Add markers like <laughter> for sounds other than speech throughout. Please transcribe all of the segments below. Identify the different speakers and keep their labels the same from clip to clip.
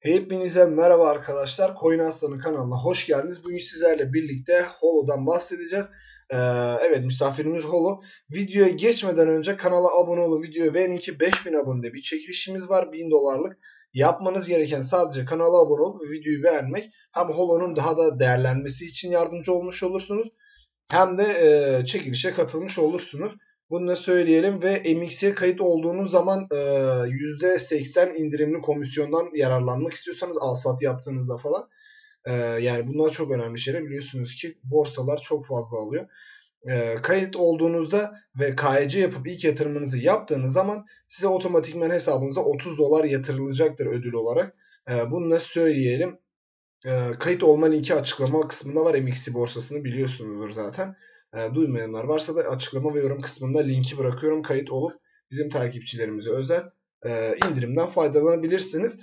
Speaker 1: Hepinize merhaba arkadaşlar. Coin Aslanı kanalına hoş geldiniz. Bugün sizlerle birlikte Holo'dan bahsedeceğiz. Ee, evet misafirimiz Holo. Videoya geçmeden önce kanala abone olup videoyu beğenin ki 5000 abonede bir çekilişimiz var. 1000 dolarlık. Yapmanız gereken sadece kanala abone olup videoyu beğenmek. Hem Holo'nun daha da değerlenmesi için yardımcı olmuş olursunuz. Hem de e, çekilişe katılmış olursunuz. Bunu da söyleyelim ve MX'e kayıt olduğunuz zaman e, %80 indirimli komisyondan yararlanmak istiyorsanız alsat yaptığınızda falan e, yani bunlar çok önemli şeyler biliyorsunuz ki borsalar çok fazla alıyor. E, kayıt olduğunuzda ve KYC yapıp ilk yatırımınızı yaptığınız zaman size otomatikman hesabınıza 30 dolar yatırılacaktır ödül olarak. E, bunu da söyleyelim. E, kayıt olma linki açıklama kısmında var MXC borsasını biliyorsunuzdur zaten. E, duymayanlar varsa da açıklama ve yorum kısmında linki bırakıyorum. Kayıt olup bizim takipçilerimize özel e, indirimden faydalanabilirsiniz.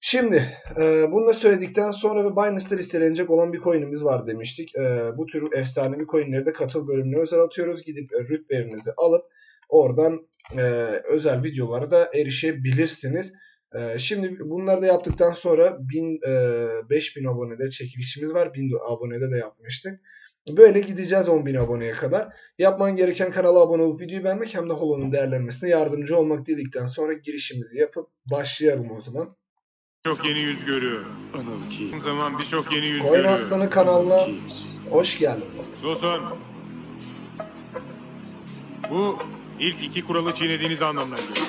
Speaker 1: Şimdi e, bunu da söyledikten sonra ve Binance'da listelenecek olan bir coin'imiz var demiştik. E, bu tür efsanevi coin'leri de katıl bölümüne özel atıyoruz. Gidip e, rütbelerinizi alıp oradan e, özel videolara da erişebilirsiniz. E, şimdi bunları da yaptıktan sonra 1000, e, 5000 abonede çekilişimiz var. 1000 abonede de yapmıştık. Böyle gideceğiz 10.000 aboneye kadar. Yapman gereken kanala abone olup videoyu beğenmek hem de Holo'nun değerlenmesine yardımcı olmak dedikten sonra girişimizi yapıp başlayalım o zaman.
Speaker 2: Çok yeni yüz görüyor. O zaman birçok yeni yüz
Speaker 1: Coin
Speaker 2: görüyor.
Speaker 1: Aslanı kanalına hoş geldin.
Speaker 2: Susun. Bu ilk iki kuralı çiğnediğiniz anlamına geliyor.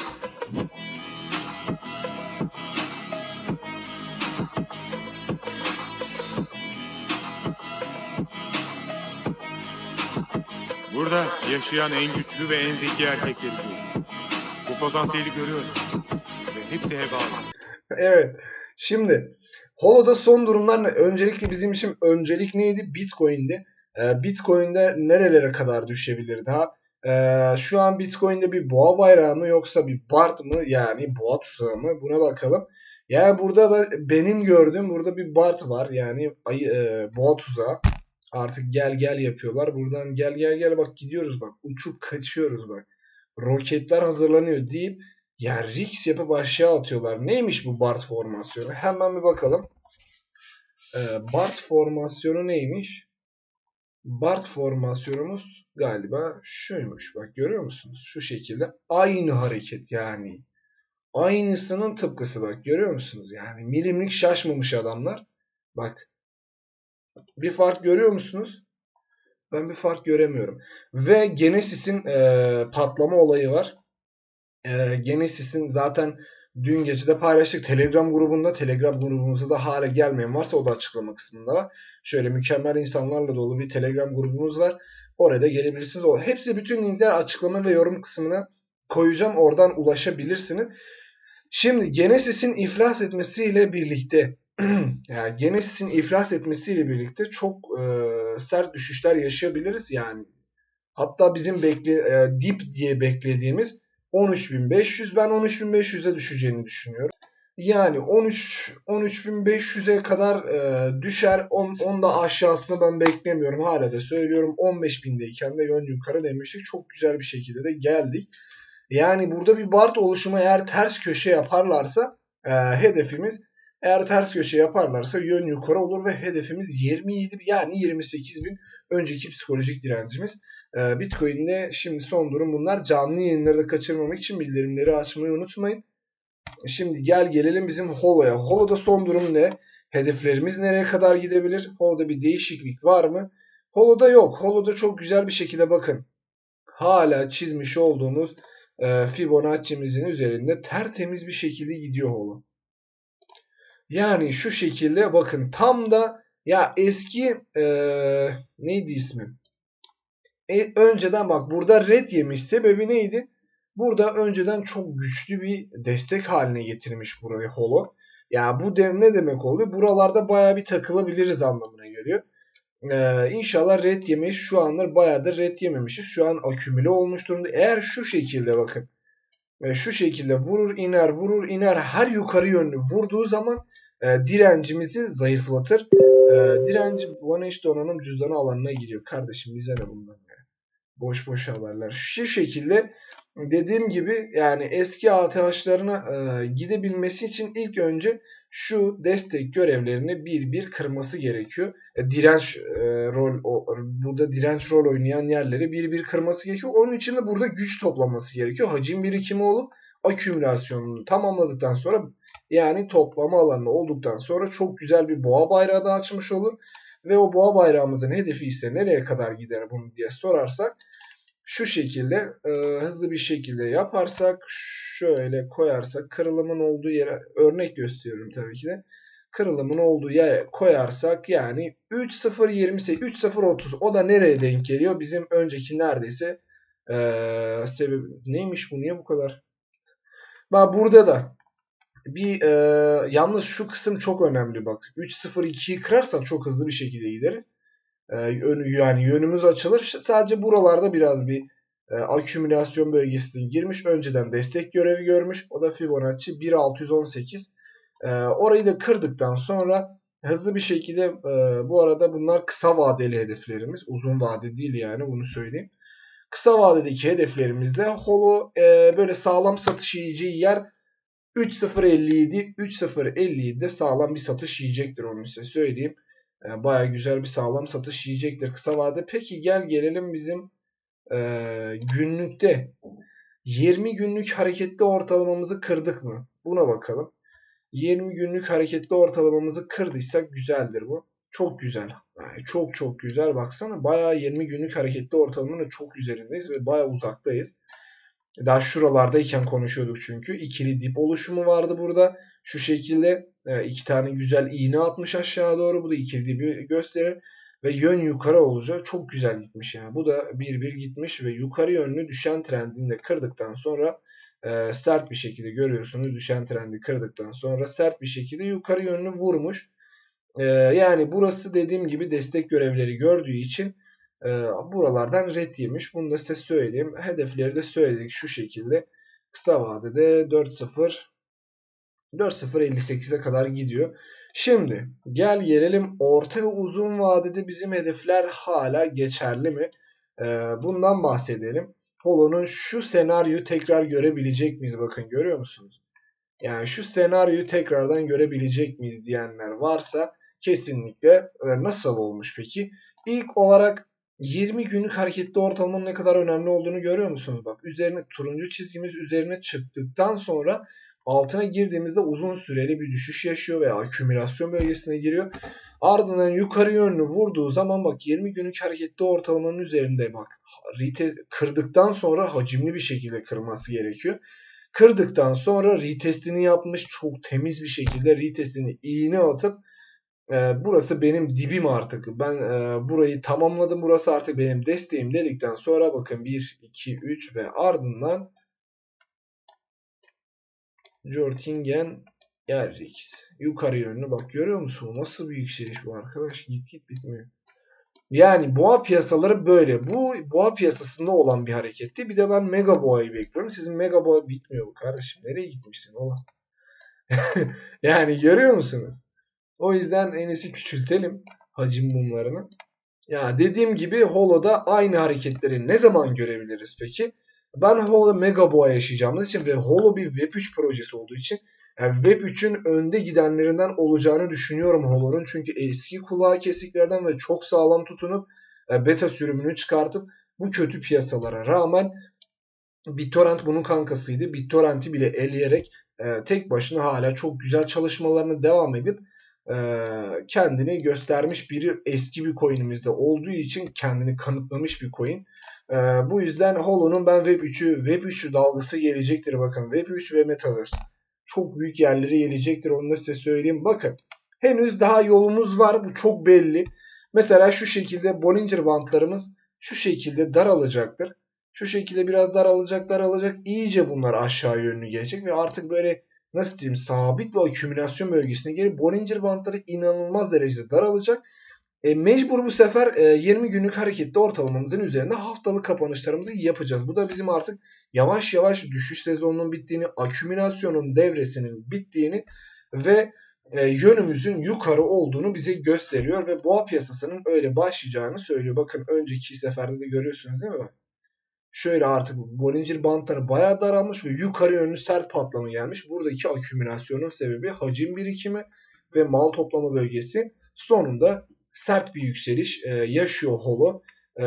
Speaker 2: Burada yaşayan en güçlü ve en zeki erkekleri görüyorum. Bu potansiyeli görüyorum. Ve hepsi heba.
Speaker 1: Evet. Şimdi Holo'da son durumlar ne? Öncelikle bizim için öncelik neydi? Bitcoin'di. Ee, Bitcoin'de nerelere kadar düşebilir daha? Ee, şu an Bitcoin'de bir boğa bayrağı mı yoksa bir BART mı? Yani boğa tuzağı mı? Buna bakalım. Yani burada ben, benim gördüğüm burada bir BART var. Yani ayı, e, boğa tuzağı. Artık gel gel yapıyorlar. Buradan gel gel gel bak gidiyoruz bak. Uçup kaçıyoruz bak. Roketler hazırlanıyor deyip ya Rix yapıp aşağı atıyorlar. Neymiş bu BART formasyonu? Hemen bir bakalım. Ee, BART formasyonu neymiş? BART formasyonumuz galiba şuymuş. Bak görüyor musunuz? Şu şekilde. Aynı hareket yani. Aynısının tıpkısı bak görüyor musunuz? Yani milimlik şaşmamış adamlar. Bak. Bir fark görüyor musunuz? Ben bir fark göremiyorum. Ve Genesis'in eee, patlama olayı var. Eee, Genesis'in zaten dün gece de paylaştık. Telegram grubunda. Telegram grubumuzda da hala gelmeyen varsa o da açıklama kısmında var. Şöyle mükemmel insanlarla dolu bir Telegram grubumuz var. Oraya da gelebilirsiniz. Hepsi bütün linkler açıklama ve yorum kısmına koyacağım. Oradan ulaşabilirsiniz. Şimdi Genesis'in iflas etmesiyle birlikte <clears throat> yani Genesis'in iflas etmesiyle birlikte çok e, sert düşüşler yaşayabiliriz yani. Hatta bizim bekle e, dip diye beklediğimiz 13.500 ben 13.500'e düşeceğini düşünüyorum. Yani 13 13.500'e kadar e, düşer. 10 10 da aşağısını ben beklemiyorum. Hala da söylüyorum. 15.000'deyken de yön yukarı demiştik. Çok güzel bir şekilde de geldik. Yani burada bir BART oluşumu eğer ters köşe yaparlarsa e, hedefimiz eğer ters köşe yaparlarsa yön yukarı olur ve hedefimiz 27 yani 28 bin önceki psikolojik direncimiz. E, Bitcoin'de şimdi son durum bunlar. Canlı yayınları da kaçırmamak için bildirimleri açmayı unutmayın. Şimdi gel gelelim bizim Holo'ya. Holo'da son durum ne? Hedeflerimiz nereye kadar gidebilir? Holo'da bir değişiklik var mı? Holo'da yok. Holo'da çok güzel bir şekilde bakın. Hala çizmiş olduğumuz e, Fibonacci'mizin üzerinde tertemiz bir şekilde gidiyor Holo. Yani şu şekilde bakın tam da ya eski e, neydi ismi? E, önceden bak burada red yemiş sebebi neydi? Burada önceden çok güçlü bir destek haline getirmiş burayı Holo. Ya bu de, ne demek oluyor? Buralarda baya bir takılabiliriz anlamına geliyor. Ee, inşallah red yemeyiz. Şu anlar bayağıdır red yememişiz. Şu an akümüle olmuş durumda. Eğer şu şekilde bakın. E, şu şekilde vurur iner vurur iner her yukarı yönlü vurduğu zaman e, direncimizi zayıflatır. E, direnci bana işte donanım cüzdanı alanına giriyor. Kardeşim bize ne bundan ya. Boş boş haberler. Şu şekilde dediğim gibi yani eski ATH'larına e, gidebilmesi için ilk önce şu destek görevlerini bir bir kırması gerekiyor. E, direnç e, rol o, burada direnç rol oynayan yerleri bir bir kırması gerekiyor. Onun için de burada güç toplaması gerekiyor. Hacim birikimi olup akümülasyonunu tamamladıktan sonra yani toplama alanı olduktan sonra çok güzel bir boğa bayrağı da açmış olur. Ve o boğa bayrağımızın hedefi ise nereye kadar gider bunu diye sorarsak şu şekilde e, hızlı bir şekilde yaparsak şöyle koyarsak kırılımın olduğu yere örnek gösteriyorum tabii ki de. Kırılımın olduğu yere koyarsak yani 3.0.28 3.0.30 o da nereye denk geliyor? Bizim önceki neredeyse e, sebep neymiş bu niye bu kadar? Bak burada da bir e, yalnız şu kısım çok önemli bak. 3.02'yi kırarsak çok hızlı bir şekilde gideriz. E, önü, yani yönümüz açılır. Sadece buralarda biraz bir e, akümülasyon bölgesine girmiş. Önceden destek görevi görmüş. O da Fibonacci 1.618. E, orayı da kırdıktan sonra hızlı bir şekilde e, bu arada bunlar kısa vadeli hedeflerimiz. Uzun vade değil yani bunu söyleyeyim. Kısa vadedeki hedeflerimizde Holo e, böyle sağlam satış yiyeceği yer 3.057 3.057'de sağlam bir satış yiyecektir onu size söyleyeyim. E, Baya güzel bir sağlam satış yiyecektir kısa vade. Peki gel gelelim bizim e, günlükte 20 günlük hareketli ortalamamızı kırdık mı? Buna bakalım. 20 günlük hareketli ortalamamızı kırdıysak güzeldir bu. Çok güzel. Yani çok çok güzel. Baksana bayağı 20 günlük hareketli ortalamanın çok üzerindeyiz ve bayağı uzaktayız. Daha şuralardayken konuşuyorduk çünkü. ikili dip oluşumu vardı burada. Şu şekilde e, iki tane güzel iğne atmış aşağı doğru. Bu da ikili dibi gösterir. Ve yön yukarı olacak. Çok güzel gitmiş yani. Bu da bir bir gitmiş ve yukarı yönlü düşen trendini de kırdıktan sonra e, sert bir şekilde görüyorsunuz. Düşen trendi kırdıktan sonra sert bir şekilde yukarı yönlü vurmuş. E, yani burası dediğim gibi destek görevleri gördüğü için e, buralardan red yemiş. Bunu da size söyleyeyim. Hedefleri de söyledik şu şekilde. Kısa vadede 4-0 4.058'e kadar gidiyor. Şimdi gel gelelim orta ve uzun vadede bizim hedefler hala geçerli mi? Ee, bundan bahsedelim. Holo'nun şu senaryoyu tekrar görebilecek miyiz? Bakın görüyor musunuz? Yani şu senaryoyu tekrardan görebilecek miyiz diyenler varsa kesinlikle e, nasıl olmuş peki? İlk olarak 20 günlük hareketli ortalamanın ne kadar önemli olduğunu görüyor musunuz? Bak üzerine turuncu çizgimiz üzerine çıktıktan sonra altına girdiğimizde uzun süreli bir düşüş yaşıyor veya akümülasyon bölgesine giriyor. Ardından yukarı yönlü vurduğu zaman bak 20 günlük hareketli ortalamanın üzerinde bak kırdıktan sonra hacimli bir şekilde kırması gerekiyor. Kırdıktan sonra retestini yapmış çok temiz bir şekilde retestini iğne atıp e, burası benim dibim artık. Ben e, burayı tamamladım. Burası artık benim desteğim dedikten sonra bakın 1, 2, 3 ve ardından Jortingen Yerrix. Yukarı yönlü bak görüyor musun? Nasıl bir yükseliş bu arkadaş? Git git bitmiyor. Yani boğa piyasaları böyle. Bu boğa piyasasında olan bir hareketti. Bir de ben mega boğayı bekliyorum. Sizin mega boğa bitmiyor bu kardeşim. Nereye gitmişsin ola? <laughs> yani görüyor musunuz? O yüzden en iyisi küçültelim hacim mumlarını. Ya dediğim gibi Holo'da aynı hareketleri ne zaman görebiliriz peki? Ben Holo Mega Boğa yaşayacağımız için ve Holo bir Web3 projesi olduğu için yani Web3'ün önde gidenlerinden olacağını düşünüyorum Holo'nun. Çünkü eski kulağı kesiklerden ve çok sağlam tutunup e, beta sürümünü çıkartıp bu kötü piyasalara rağmen BitTorrent bunun kankasıydı. BitTorrent'i bile eleyerek e, tek başına hala çok güzel çalışmalarını devam edip e, kendini göstermiş biri eski bir coin'imizde olduğu için kendini kanıtlamış bir coin. E, bu yüzden Holo'nun ben Web3'ü Web3 dalgası gelecektir bakın. Web3 ve Metaverse çok büyük yerlere gelecektir onu da size söyleyeyim. Bakın henüz daha yolumuz var bu çok belli. Mesela şu şekilde Bollinger bantlarımız şu şekilde daralacaktır. Şu şekilde biraz daralacak daralacak iyice bunlar aşağı yönlü gelecek ve artık böyle nasıl diyeyim sabit bir akümülasyon bölgesine gelip Bollinger bantları inanılmaz derecede daralacak. E, mecbur bu sefer e, 20 günlük hareketli ortalamamızın üzerinde haftalık kapanışlarımızı yapacağız. Bu da bizim artık yavaş yavaş düşüş sezonunun bittiğini, akümülasyonun devresinin bittiğini ve e, yönümüzün yukarı olduğunu bize gösteriyor ve boğa piyasasının öyle başlayacağını söylüyor. Bakın önceki seferde de görüyorsunuz değil mi? Şöyle artık Bollinger bantları bayağı daralmış ve yukarı yönlü sert patlama gelmiş. Buradaki akümülasyonun sebebi hacim birikimi ve mal toplama bölgesi. Sonunda sert bir yükseliş e, yaşıyor Holo. E,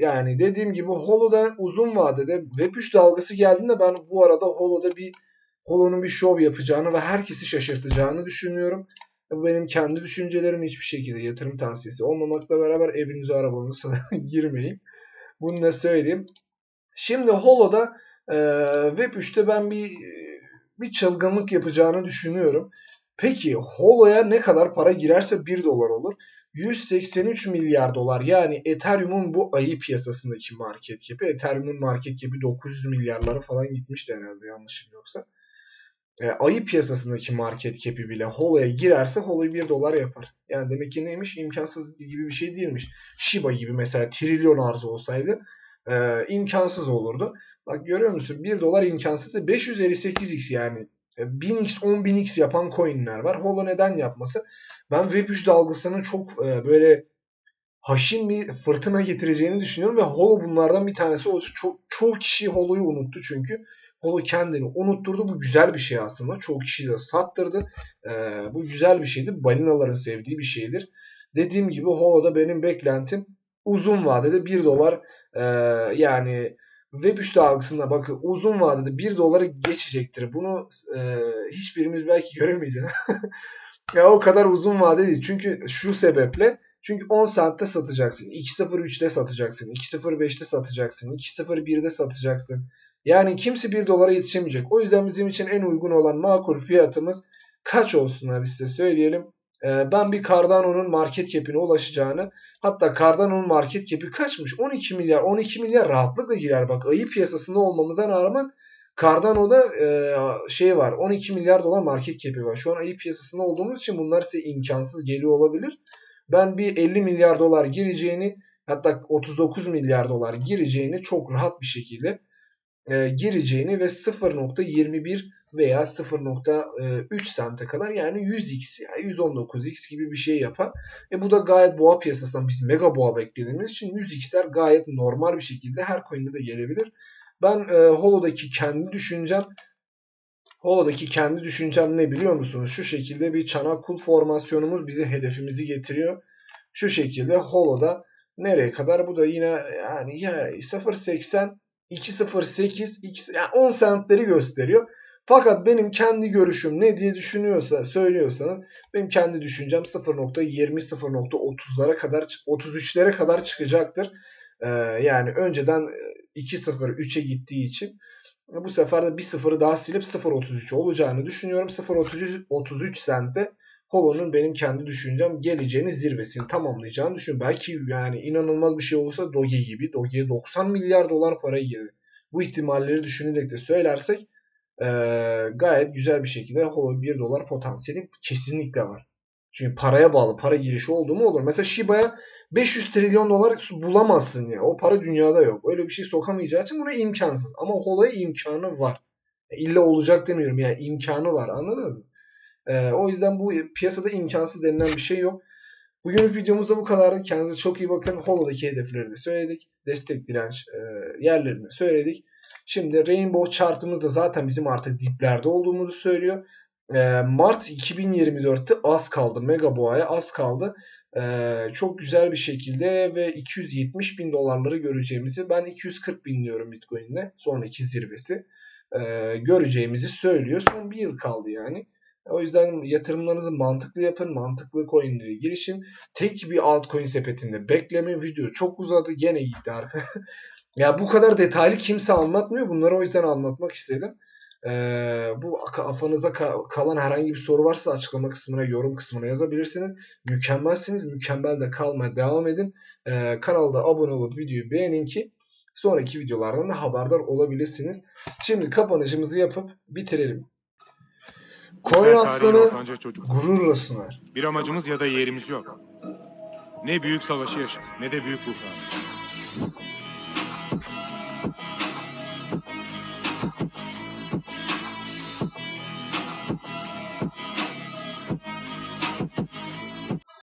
Speaker 1: yani dediğim gibi Holo'da uzun vadede Web3 dalgası geldiğinde ben bu arada Holo'da bir Holo'nun bir şov yapacağını ve herkesi şaşırtacağını düşünüyorum. Bu benim kendi düşüncelerim hiçbir şekilde yatırım tavsiyesi olmamakla beraber evinize arabanıza <laughs> girmeyin. Bunu da söyleyeyim. Şimdi Holo'da e, Web3'te ben bir bir çılgınlık yapacağını düşünüyorum. Peki Holo'ya ne kadar para girerse 1 dolar olur. 183 milyar dolar yani Ethereum'un bu ayı piyasasındaki market cap'i. Ethereum'un market cap'i 900 milyarlara falan gitmişti herhalde yanlışım yoksa. E, ayı piyasasındaki market cap'i bile Holo'ya girerse Holo'yu 1 dolar yapar. Yani demek ki neymiş? İmkansız gibi bir şey değilmiş. Shiba gibi mesela trilyon arzu olsaydı e, imkansız olurdu. Bak görüyor musun? 1 dolar imkansız. 558x yani. 1000x 10.000x yapan coinler var. Holo neden yapması? Ben Web3 dalgasının çok e, böyle haşin bir fırtına getireceğini düşünüyorum ve Holo bunlardan bir tanesi olacak. Çok, çoğu kişi Holo'yu unuttu çünkü. Holo kendini unutturdu. Bu güzel bir şey aslında. Çoğu kişi de sattırdı. E, bu güzel bir şeydi. Balinaların sevdiği bir şeydir. Dediğim gibi Holo'da benim beklentim uzun vadede 1 dolar e, yani Web3 dalgasında bakın uzun vadede 1 doları geçecektir. Bunu e, hiçbirimiz belki göremeyeceğiz. <laughs> ya o kadar uzun vade değil. Çünkü şu sebeple çünkü 10 saatte satacaksın. 2.03'te satacaksın. 2.05'te satacaksın. 2.01'de satacaksın. Yani kimse 1 dolara yetişemeyecek. O yüzden bizim için en uygun olan makul fiyatımız kaç olsun hadi size söyleyelim. Ee, ben bir Cardano'nun market cap'ine ulaşacağını hatta Cardano'nun market cap'i kaçmış? 12 milyar 12 milyar rahatlıkla girer bak ayı piyasasında olmamıza rağmen Cardano'da e, şey var 12 milyar dolar market cap'i var. Şu an ayı piyasasında olduğumuz için bunlar size imkansız geliyor olabilir. Ben bir 50 milyar dolar gireceğini hatta 39 milyar dolar gireceğini çok rahat bir şekilde e, gireceğini ve 0.21 veya 0.3 sente kadar yani 100x yani 119x gibi bir şey yapar. E bu da gayet boğa piyasasından biz mega boğa beklediğimiz için 100x'ler gayet normal bir şekilde her coin'de de gelebilir. Ben e, Holo'daki kendi düşüncem Holo'daki kendi düşüncem ne biliyor musunuz? Şu şekilde bir çanak kul formasyonumuz bizi hedefimizi getiriyor. Şu şekilde Holo'da nereye kadar? Bu da yine yani ya 0.80 2.08 2, yani 10 centleri gösteriyor. Fakat benim kendi görüşüm ne diye düşünüyorsa söylüyorsanız benim kendi düşüncem 0.20 0.30'lara kadar 33'lere kadar çıkacaktır. Ee, yani önceden 2.0 3'e gittiği için bu sefer de bir sıfırı daha silip 0.33 olacağını düşünüyorum. 0.33 sente Holo'nun benim kendi düşüncem geleceğini zirvesini tamamlayacağını düşünüyorum. Belki yani inanılmaz bir şey olursa Doge gibi. Doge'ye 90 milyar dolar para girdi. Bu ihtimalleri düşünerek de söylersek e, gayet güzel bir şekilde Holo 1 dolar potansiyeli kesinlikle var. Çünkü paraya bağlı para girişi oldu mu olur. Mesela Shiba'ya 500 trilyon dolar bulamazsın ya. O para dünyada yok. Öyle bir şey sokamayacağı için buna imkansız. Ama Holo'ya imkanı var. İlla olacak demiyorum. Yani imkanı var. Anladınız mı? Ee, o yüzden bu piyasada imkansız denilen bir şey yok. Bugünlük videomuzda bu kadardı. Kendinize çok iyi bakın. Holo'daki hedefleri de söyledik. Destek direnç e, yerlerini söyledik. Şimdi Rainbow chartımız da zaten bizim artık diplerde olduğumuzu söylüyor. E, Mart 2024'te az kaldı. Mega Boğa'ya az kaldı. E, çok güzel bir şekilde ve 270 bin dolarları göreceğimizi ben 240 bin diyorum Bitcoin'de sonraki zirvesi e, göreceğimizi söylüyor. Son bir yıl kaldı yani. O yüzden yatırımlarınızı mantıklı yapın. Mantıklı coinlere girişin. Tek bir altcoin sepetinde bekleme. Video çok uzadı. Gene gitti arka. <laughs> ya bu kadar detaylı kimse anlatmıyor. Bunları o yüzden anlatmak istedim. Ee, bu kafanıza kalan herhangi bir soru varsa açıklama kısmına, yorum kısmına yazabilirsiniz. Mükemmelsiniz. Mükemmel de kalmaya devam edin. Ee, kanalda abone olup videoyu beğenin ki sonraki videolardan da haberdar olabilirsiniz. Şimdi kapanışımızı yapıp bitirelim. Koy aslanı gururla sunar.
Speaker 2: Bir amacımız ya da yerimiz yok. Ne büyük savaşı yaşadık ne de büyük buhran.